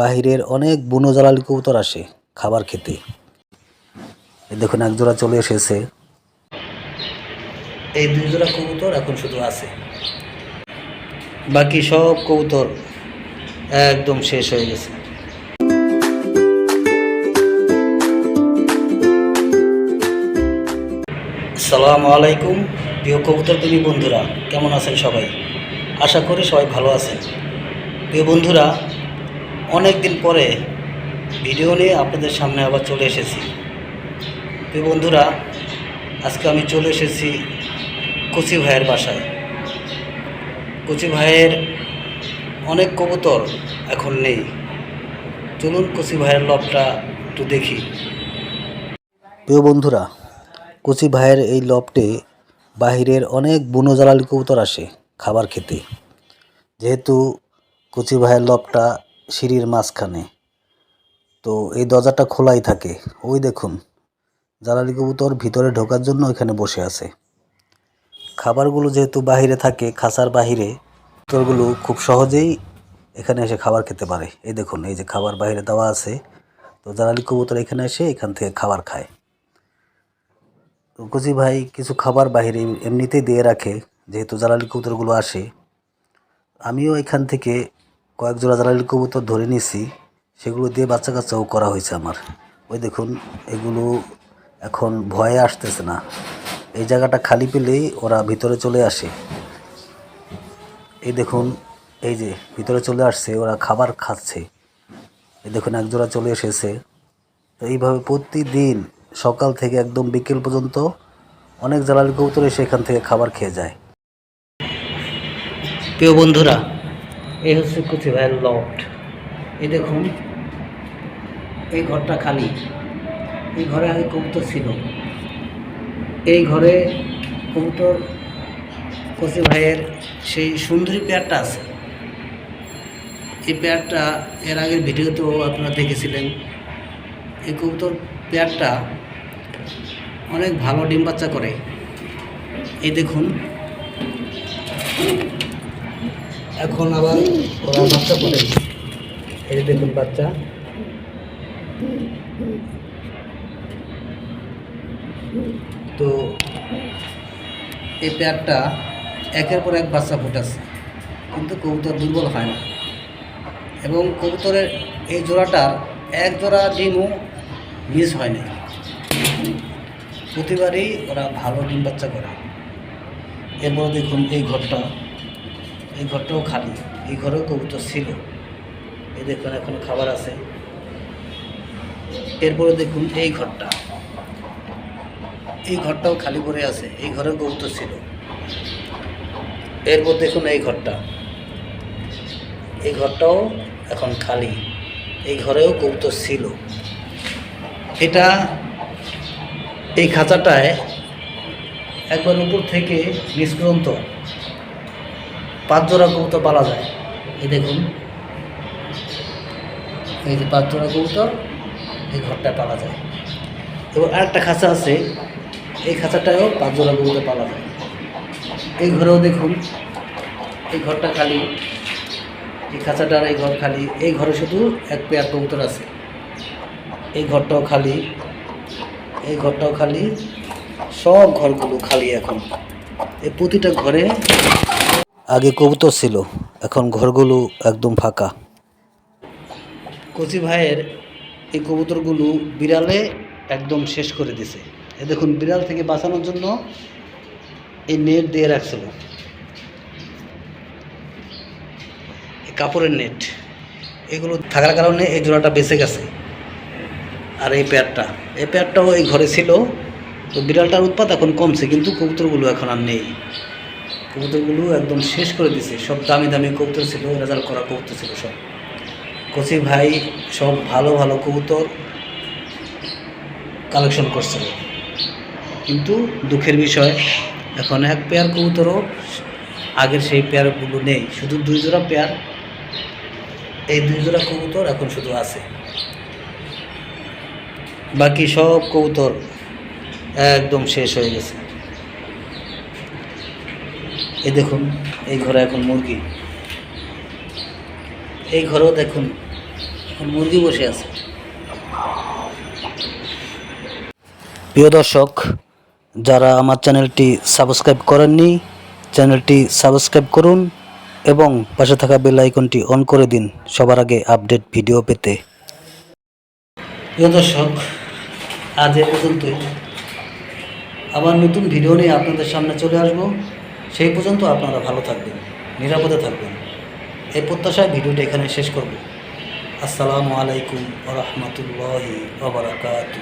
বাহিরের অনেক বুনো জ্বালালি কবুতর আসে খাবার খেতে। দেখুন এক জোড়া চলে এসেছে। এই দুই জোড়া কবুতর এখন শুধু আছে। বাকি সব কবুতর একদম শেষ হয়ে গেছে। আসসালামু আলাইকুম, প্রিয় কবুতর প্রেমী বন্ধুরা, কেমন আছেন সবাই? আশা করি সবাই ভালো আছেন। প্রিয় বন্ধুরা অনেক দিন পরে ভিডিও নিয়ে আপনাদের সামনে আবার চলে এসেছি। প্রিয় বন্ধুরা, আজকে আমি চলে এসেছি কচি ভাইয়ের বাসায়। কচি ভাইয়ের অনেক কবুতর এখন নেই। চলুন কচি ভাইয়ের লবটা একটু দেখি। প্রিয় বন্ধুরা, কচি ভাইয়ের এই লবটে বাহিরের অনেক বুনো জ্বালালি কবুতর আসে খাবার খেতে। যেহেতু কচি ভাইয়ের লবটা সিঁড়ির মাঝখানে। তো এই দরজাটা খোলাই থাকে। ওই দেখুন জ্বালালি কবুতর ভিতরে ঢোকার জন্য এখানে বসে আছে। খাবারগুলো যেহেতু বাহিরে থাকে খাসার বাহিরে, কবুতরগুলো খুব সহজেই এখানে এসে খাবার খেতে পারে। এই দেখুন, এই যে খাবার বাইরে দেওয়া আছে, তো জ্বালালি কবুতর এখানে এসে এখান থেকে খাবার খায়। কচি ভাই কিছু খাবার বাইরে এমনিতেই দিয়ে রাখে, যেহেতু জ্বালালি কবুতরগুলো আসে। আমিও এখান থেকে কয়েক জোড়া জ্বালালি কবুতর ধরে নিছি সেগুলো দিয়ে বাচ্চা কাচ্চাও করা হয়েছে আমার। ওই দেখুন, এগুলো এখন ভয়ে আসতেছে না। এই জায়গাটা খালি পেলেই ওরা ভিতরে চলে আসে। এই দেখুন, এই যে ভিতরে চলে আসছে, ওরা খাবার খাচ্ছে। এই দেখুন, এক জোড়া চলে এসেছে। তো এইভাবে প্রতিদিন সকাল থেকে একদম বিকেল পর্যন্ত অনেক জ্বালালি কবুতর এসে এখান থেকে খাবার খেয়ে যায়। প্রিয় বন্ধুরা এই হচ্ছে কুচি ভাইয়ের লফট এই দেখুন, এই ঘরটা খালি। এই ঘরে আগে কবুতর ছিল। এই ঘরে কবুতর কচি ভাইয়ের সেই সুন্দরী পেয়ারটা আছে। এই পেয়ারটা এর আগের ভিডিওতেও আপনারা দেখেছিলেন। এই কবুতর পেয়ারটা অনেক ভালো ডিম বাচ্চা করে। এই দেখুন। এখন আবার ওরা বাচ্চা করে এই দেখুন বাচ্চা। তো এই পেয়ারটা একের পর এক বাচ্চা ফুটাচ্ছে। কিন্তু কবুতর দুর্বল হয় না। এবং কবুতরের এই জোড়াটার এক জোড়া ডিমও মিস হয় না প্রতিবারই ওরা ভালো ডিম বাচ্চা করে। এরপর দেখুন এই ঘরটা। এই ঘরটাও খালি, এই ঘরেও কবুতর ছিল। এই দেখুন, এখন খাবার আছে। এরপরে দেখুন এই ঘরটা। এই ঘরটাও খালি পড়ে আছে, এই ঘরে কবুতর ছিল। এরপর দেখুন এই ঘরটা। এই ঘরটাও এখন খালি, এই ঘরেও কবুতর ছিল। এটা এই খাঁচাটায় একবার উপর থেকে নিচ পর্যন্ত পাঁচ জোড়া কবুতর পালা যায়। এই দেখুন। এই যে পাঁচ জোড়া কবুতর, এই ঘরটায় পালা যায়। এবং আরেকটা খাঁচা আছে, এই খাঁচাটায়ও পাঁচ জোড়া কবুতর পালা যায়। এই ঘরেও দেখুন, এই ঘরটা খালি, এই খাঁচাটার এই ঘর খালি, এই ঘরে শুধু এক পেয়ার কবুতর আছে। এই ঘরটাও খালি, এই ঘরটাও খালি, সব ঘরগুলো খালি এখন। এই প্রতিটা ঘরে আগে কবুতর ছিল, এখন ঘরগুলো একদম ফাঁকা। কচি ভাইয়ের এই কবুতরগুলো বিড়ালে একদম শেষ করে দিছে। এ দেখুন, বিড়াল থেকে বাঁচানোর জন্য এই নেট দিয়ে রাখছিল। কাপড়ের নেট, এগুলো থাকার কারণে এই জোড়াটা বেঁচে গেছে। আর এই পেয়ারটা, এই পেয়ারটাও এই ঘরে ছিল। তো বিড়ালটার উৎপাত এখন কমছে, কিন্তু কবুতরগুলো এখন আর নেই। কবুতরগুলো একদম শেষ করে দিছে। সব দামি দামি কবুতর ছিল, রেজাল্ট করা কবুতর ছিল সব। কচি ভাই সব ভালো ভালো কবুতর কালেকশন করছিল কিন্তু দুঃখের বিষয়, এখন এক পেয়ার কবুতরও আগের সেই পেয়ারগুলো নেই। শুধু দুই জোড়া পেয়ার এই দুই জোড়া কবুতর এখন শুধু আছে। বাকি সব কবুতর একদম শেষ হয়ে গেছে। এই দেখুন, এই ঘরে এখন মুরগি। এই ঘরেও দেখুন, এখন মুরগি বসে আছে। প্রিয় দর্শক, যারা আমার চ্যানেলটি সাবস্ক্রাইব করেননি, চ্যানেলটি সাবস্ক্রাইব করুন এবং পাশে থাকা বেল আইকনটি অন করে দিন সবার আগে আপডেট ভিডিও পেতে। প্রিয় দর্শক, আজ এ পর্যন্তই। আবার নতুন ভিডিও নিয়ে আপনাদের সামনে চলে আসব। সেই পর্যন্ত আপনারা ভালো থাকবেন, নিরাপদে থাকবেন। এই প্রত্যাশায় ভিডিওটা এখানে শেষ করব। আসসালামু আলাইকুম রহমতুল্লাহি ওবরাকাতু